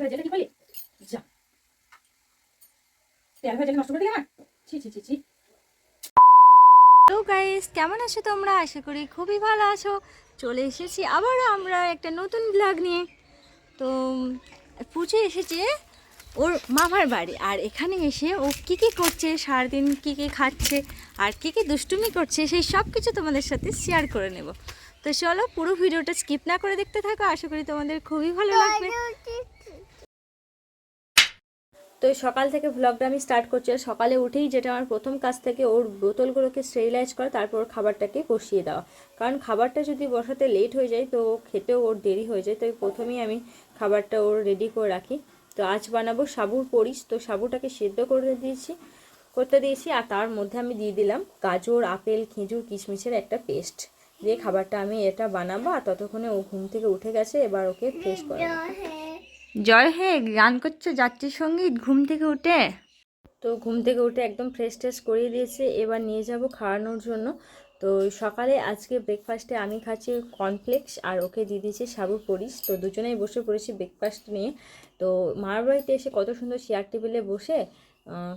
কি করলি যা। তেল নষ্ট করে দিলি আমার ছি ছি ছি ছি। হ্যালো গাইস কেমন আছো তোমরা? আশা করি খুবই ভালো আছো। চলে এসেছি আবারও আমরা একটা নতুন ব্লগ নিয়ে। তো পুজো এসেছে ওর মামার বাড়ি। আর এখানে এসে ও কী কী করছে সারাদিন কী কী খাচ্ছে আর কী কী দুষ্টুমি করছে সেই সব কিছু তোমাদের সাথে শেয়ার করে নেব। তো চলো পুরো ভিডিওটা স্কিপ না করে দেখতে থাকো। আশা করি তোমাদের খুবই ভালো লাগবে। তো সকাল থেকে ভ্লগটা আমি স্টার্ট করছি আর সকালে উঠেই যেটা আমার প্রথম কাজ থেকে ওর বোতলগুলোকে স্টেরিলাইজ করা, তারপর খাবারটাকে বসিয়ে দেওয়া। কারণ খাবারটা যদি বসাতে লেট হয়ে যায়, তো খেতেও ওর দেরি হয়ে যায় তো প্রথমেই আমি খাবারটা ওর রেডি করে রাখি। তো আজ বানাবো সাবুর পরিস, তো সাবুটাকে সেদ্ধ করে দিয়েছি, করতে দিয়েছি, আর তার মধ্যে আমি দিয়ে দিলাম গাজর, আপেল, খেজুর, কিশমিশের একটা পেস্ট দিয়ে খাবারটা আমি এটা বানাবো, আর ততক্ষণে ও ঘুম থেকে উঠে গেছে, এবার ওকে ফ্রেশ করে জয় হে গান করছে যাত্রীর সংগীত, ঘুম থেকে উঠে। তো ঘুম থেকে উঠে একদম ফ্রেশ ট্রেশ করিয়ে দিয়েছে, এবার নিয়ে যাব খাওয়ানোর জন্য। তো সকালে আজকে ব্রেকফাস্টে আমি খাচ্ছি কর্নফ্লেক্স আর ওকে দিয়ে দিয়েছি সাবু পরিস। তো দুজনেই বসে পড়েছি ব্রেকফাস্ট নিয়ে। তো মার বাড়িতে এসে কত সুন্দর চেয়ার টেবিলে বসে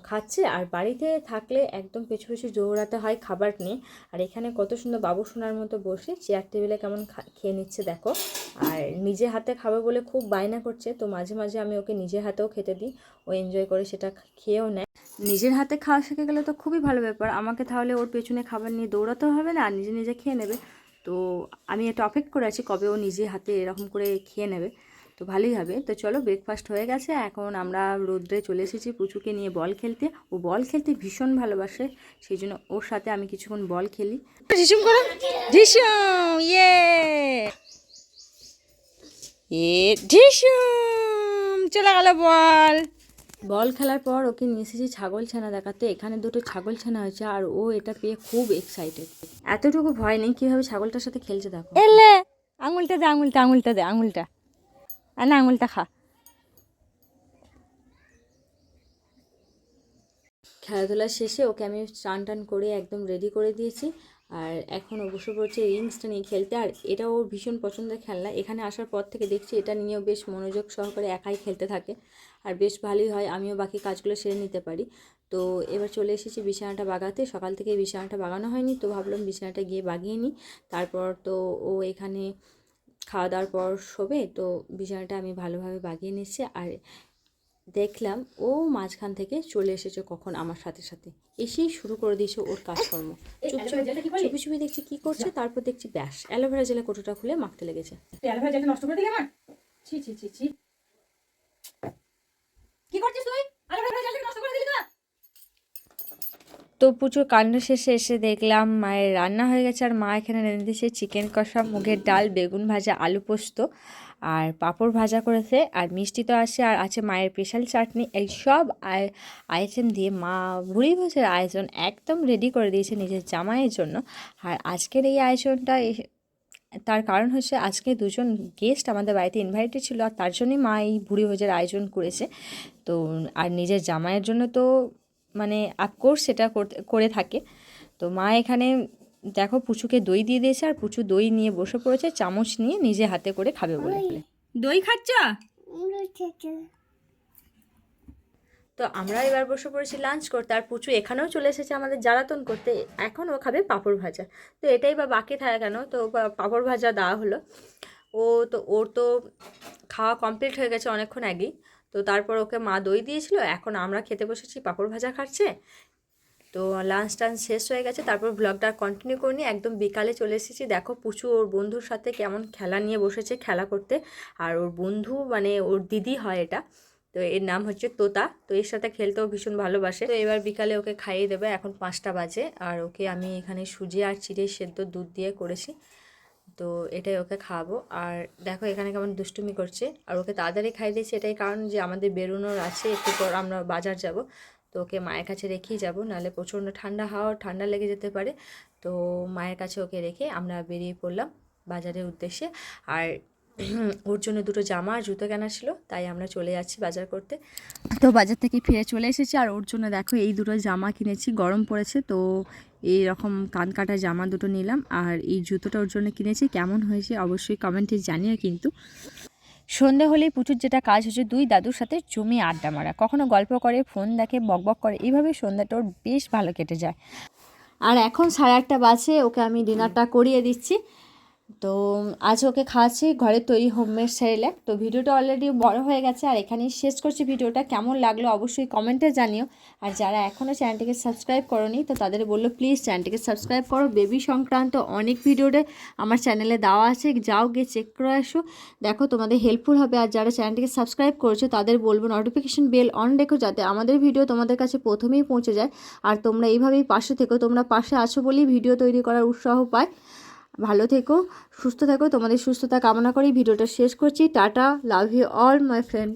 খাচ্ছে। আর বাড়িতে থাকলে একদম পেছু পেছু দৌড়াতে হয় খাবার নিয়ে। আর এখানে কত সুন্দর বাবু সোনার মতো বসে চেয়ার টেবিলে কেমন খেয়ে নিচ্ছে দেখো। আর নিজে হাতে খাবে বলে খুব বায়না করছে, তো মাঝে মাঝে আমি ওকে নিজে হাতেও খেতে দিই। ও এনজয় করে সেটা খেয়েও নেয়। নিজের হাতে খাওয়া শিখে গেলে তো খুবই ভালো ব্যাপার। আমাকে তাহলে ওর পেছনে খাবার নিয়ে দৌড়াতেও হবে না, আর নিজে নিজে খেয়ে নেবে। তো আমি এটা অপেক্ষা করে আছি কবে ও নিজে হাতে এরকম করে খেয়ে নেবে। তো ভালোই হবে। তো চলো ব্রেকফাস্ট হয়ে গেছে। এখন আমরা রোদ্রে চলে এসেছি পুচুকে নিয়ে বল খেলতে। ও বল খেলতে ভীষণ ভালোবাসে, সেই জন্য ওর সাথে আমি কিছুক্ষণ বল খেলি। ইয়ে! এ ঢিসুম চলে গেল বল। বল খেলার পর ওকে নিয়ে এসেছি ছাগল ছানা দেখাতে। এখানে দুটো ছাগল ছানা হয়েছে আর ও এটা পেয়ে খুব এক্সাইটেড এতটুকু ভয় নেই কীভাবে ছাগলটার সাথে খেলছে দেখো। এলে আঙুলটা দে আঙুলটা আঙুলটা দে আঙুলটা। আর না আঙুলটা খা। খেলাধুলা শেষে ওকে আমি স্নান টান করে একদম রেডি করে দিয়েছি। আর এখন বসে পড়ছে রিংসটা নিয়ে খেলতে, আর এটা ওর ভীষণ পছন্দের খেলনা। এখানে আসার পর থেকে দেখছি এটা নিয়েও বেশ মনোযোগ সহকারে একাই খেলতে থাকে। আর বেশ ভালোই হয়, আমিও বাকি কাজগুলো সেরে নিতে পারি। তো এবার চলে এসেছি বিছানাটা বাগাতে। সকাল থেকে বিছানাটা বাগানো হয়নি, তো ভাবলাম বিছানাটা গিয়ে বাগিয়ে নিই। তারপর তো ও এখানে খাওয়া দাওয়ার পর শোবে, তো বিছানাটা আমি ভালোভাবে বাগিয়ে নিচ্ছি। আর দেখলাম ও মাঝখান থেকে চলে এসেছে কখন আমার সাথে সাথে। এসেই শুরু করে দিয়েছে ওর কাজকর্ম। চুপচাপ চুপি চুপি দেখছি কি করছে তারপর দেখছি ব্যাস অ্যালোভেরা জেলে কোটোটা খুলে মাখতে লেগেছে। তেল ভরে জেলে নষ্ট করে দিলি আমার? ছি ছি ছি ছি। কি করছিস তুই? আরে ভরে জেলে নষ্ট করে দিলি তো তো প্রচুর কাণ্ড শেষে এসে দেখলাম মায়ের রান্না হয়ে গেছে আর মা এখানে রেঁধে দিয়েছে চিকেন কষা মুগের ডাল বেগুন ভাজা আলু পোস্ত। আর পাঁপড় ভাজা করেছে, আর মিষ্টি তো আছে, আর আছে মায়ের স্পেশাল চাটনি। এই সব আইটেম দিয়ে মা ভুড়ি ভোজের আয়োজন একদম রেডি করে দিয়েছে নিজের জামাইয়ের জন্য। আর আজকের এই আয়োজনটা তার কারণ হচ্ছে আজকে দুজন গেস্ট আমাদের বাড়িতে ইনভাইটেড ছিল, আর তার জন্যই মা এই ভুড়ি ভোজের আয়োজন করেছে। তো, আর নিজের জামাইয়ের জন্য তো মানে আফকোর্স সেটা করতে করে থাকে। তো মা এখানে দেখো পুচুকে দই দিয়ে দিয়েছে আর পুচু দই নিয়ে বসে পড়েছে চামচ নিয়ে নিজে হাতে করে খাবে বলে দই খাচ্ছ? তো আমরা এবার বসে পড়েছি লাঞ্চ করতে আর পুচু এখানেও চলে এসেছে আমাদের জ্বালাতন করতে এখন ও খাবে পাঁপড় ভাজা। তো এটাই বা বাকি থাকে কেন? তো পাঁপড় ভাজা দেওয়া হলো। ও তো ওর তো খাওয়া কমপ্লিট হয়ে গেছে অনেকক্ষণ আগেই। তো তারপর ওকে মা দই দিয়েছিল এখন আমরা খেতে বসেছি পাঁপড় ভাজা খাচ্ছে। তো লাঞ্চ টাঞ্চ শেষ হয়ে গেছে, তারপর ব্লগটা কন্টিনিউ করিনি, একদম বিকালে চলে এসেছি। দেখো পুচু ওর বন্ধুর সাথে কেমন খেলা নিয়ে বসেছে খেলা করতে, আর ওর বন্ধু মানে ওর দিদি হয় এটা, তো এর নাম হচ্ছে তোতা, তো এর সাথে খেলতেও ভীষণ ভালোবাসে। তো এবার বিকালে ওকে খাইয়ে দেবে, এখন পাঁচটা বাজে, আর ওকে আমি এখানে সুজি আর চিড়ে সেদ্ধ দুধ দিয়ে করেছি, তো এটাই ওকে খাওয়াবো। আর দেখো এখানে কেমন দুষ্টুমি করছে, আর ওকে তাড়াতাড়ি খাইয়ে দিয়েছি, এটাই কারণ যে আমাদের বেরোনোর আছে, একটু পর আমরা বাজার যাব তো ওকে মায়ের কাছে রেখেই যাব, নাহলে প্রচণ্ড ঠান্ডা হাওয়া, ঠান্ডা লেগে যেতে পারে। তো মায়ের কাছে ওকে রেখে আমরা বেরিয়ে পড়লাম বাজারের উদ্দেশ্যে। আর ওর জন্য দুটো জামা আর জুতো কেনা ছিল, তাই আমরা চলে যাচ্ছি বাজার করতে। তো বাজার থেকে ফিরে চলে এসেছি, আর ওর জন্য দেখো এই দুটো জামা কিনেছি, গরম পড়েছে তো এই রকম কান কাটা জামা দুটো নিলাম। আর এই জুতোটা ওর জন্য কিনেছি, কেমন হয়েছে অবশ্যই কমেন্টে জানিও কিন্তু। সন্ধে হলেই পুচুর যেটা কাজ হচ্ছে দুই দাদুর সাথে জমি আড্ডা মারা। কখনো গল্প করে, ফোন দেখে বকবক করে এইভাবে সন্ধ্যাটা ওর বেশ ভালো কেটে যায়। আর এখন সাড়ে আটটা বাজে, ওকে আমি ডিনারটা করিয়ে দিচ্ছি। তো আজ ওকে খাওয়াচ্ছি, ঘরে তৈরি হোমমেড সেরেলাক। তো ভিডিওটা অলরেডি বড় হয়ে গেছে, আর এখানেই শেষ করছি ভিডিওটা। কেমন লাগল অবশ্যই কমেন্টে জানিও। আর যারা এখনও চ্যানেলটিকে সাবস্ক্রাইব করনি, তো তাদের বলল প্লিজ চ্যানেলটিকে সাবস্ক্রাইব করো। বেবি সংক্রান্ত অনেক ভিডিওতে আমার চ্যানেলে দেওয়া আছে। যাও গিয়ে চেক করে আসো। দেখো তোমাদের হেল্পফুল হবে। আর যারা চ্যানেলটিকে সাবস্ক্রাইব করেছ, তাদের বলব নোটিফিকেশন বেল অন রেখো যাতে আমাদের ভিডিও তোমাদের কাছে প্রথমেই পৌঁছে যায়। আর তোমরা এইভাবেই পাশে থেকো। তোমরা পাশে আছো বলেই ভিডিও তৈরি করার উৎসাহ পায়। ভালো থেকো, সুস্থ থেকো, তোমাদের সুস্থতা কামনা করি। ভিডিওটা শেষ করছি। Tata, love you all, my friend.